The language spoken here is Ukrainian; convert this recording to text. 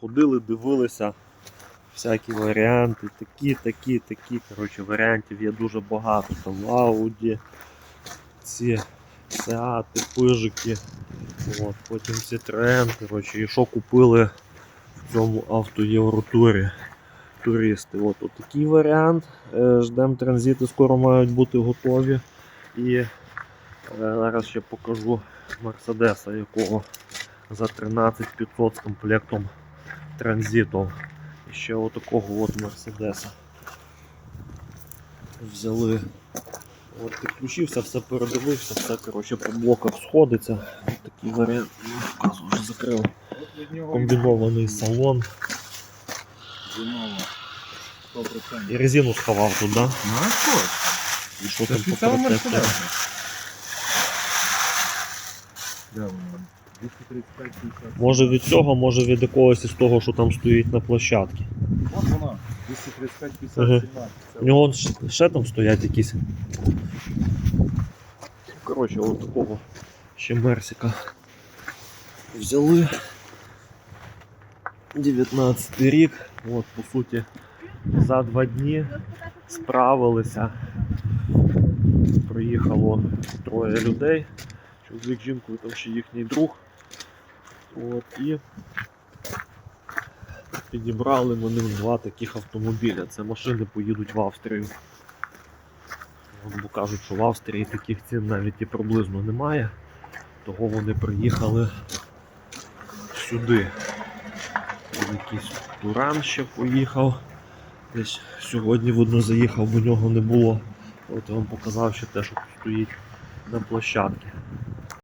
ходили, дивилися всякі варіанти, такі, такі, такі. Коротше, варіантів є дуже багато. Там Ауді, ці Сеати, пижики. От, потім Citroen, коротше, і що купили в цьому автоєвротурі туристи. От, от такий варіант. Е, Ждемо транзити, скоро мають бути готові. І е, зараз ще покажу Мерседеса, якого за 13500 з комплектом транзитом. І ще отакого от Мерседеса. Взяли. От підключився, все передивився, все коротше, по блоках сходиться. От такий варіант. Ну, вже закрив. Комбінований салон. І резину сховав тут, да? Ну а що? І що там по від цього протектору? Мерседеса. Де воно? 235 50. Може від цього, може від якогось із того, що там стоїть на площадці. От вона. 235 50 Ага. 17. У нього ще, ще там стоять якісь. Коротше, от такого ще Мерсика. Взяли 19 рік. От, по суті, за два дні справилися. Приїхало троє людей. Чоловік, жінку там ще їхній друг. От, і підібрали вони два таких автомобіля. Це машини поїдуть в Австрію. Бо кажуть, що в Австрії таких цін навіть і приблизно немає. Того вони приїхали сюди. Тут якийсь Туран ще поїхав. Десь сьогодні видно заїхав, бо нього не було. От я вам показав ще те, що стоїть на площадці.